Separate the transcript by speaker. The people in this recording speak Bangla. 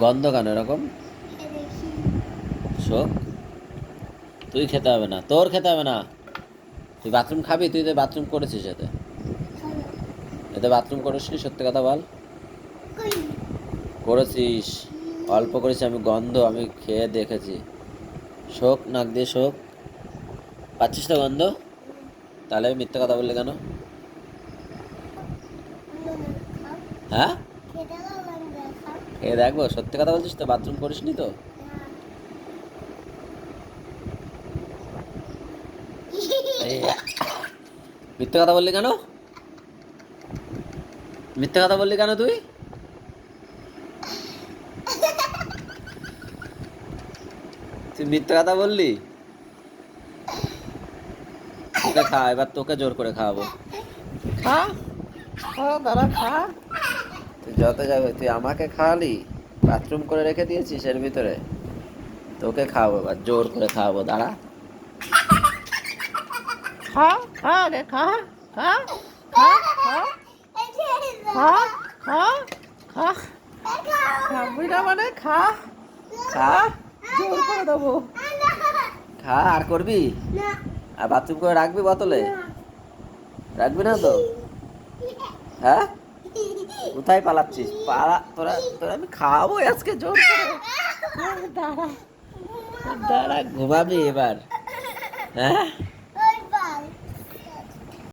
Speaker 1: গন্ধ কেন এরকম? শোক? তুই খেতে হবে না, তোর খেতে হবে না। তুই বাথরুম খাবি, তুই তো বাথরুম করেছিস এতে। এতে বাথরুম করিসনি সত্যি কথা বল। করেছিস, অল্প করেছি, আমি গন্ধ, আমি খেয়ে দেখেছি। শোক, নাক দিয়ে শোক। পাচ্ছিস তো গন্ধ? তাহলে মিথ্যে কথা বললে কেন? হ্যাঁ? খেয়ে দেখব সত্যি কথা বলছিস তো? বাথরুম করিসনি তো? মিথ্যে কথা বললি কেন? মিথ্যে কথা বললি কেন তুই? তুই মিথ্যে কথা বললি? খা, এবার তোকে জোর করে খাওয়াবো। খা খা, দাঁড়া, খা। তুই যত যাবে তুই আমাকে খাওয়ালি বাথরুম করে রেখে দিয়েছিস এর ভিতরে। তোকে খাওয়াবো এবার জোর করে খাওয়াবো দাঁড়া। খা খা রে খা খা খা খা খা খা খা। খাবি না মানে খা। খা। জোর করে দেবো। খা আর করবি? আর বাথরুম করে রাখবি বোতলে? রাখবি না তো? হ্যাঁ? কোথায় পালাচ্ছিস? পালা তোরা তোরা আমি খাওয়াবো আজকে জোর দাঁড়া। দাঁড়া ঘুমাবি এবার। হ্যাঁ?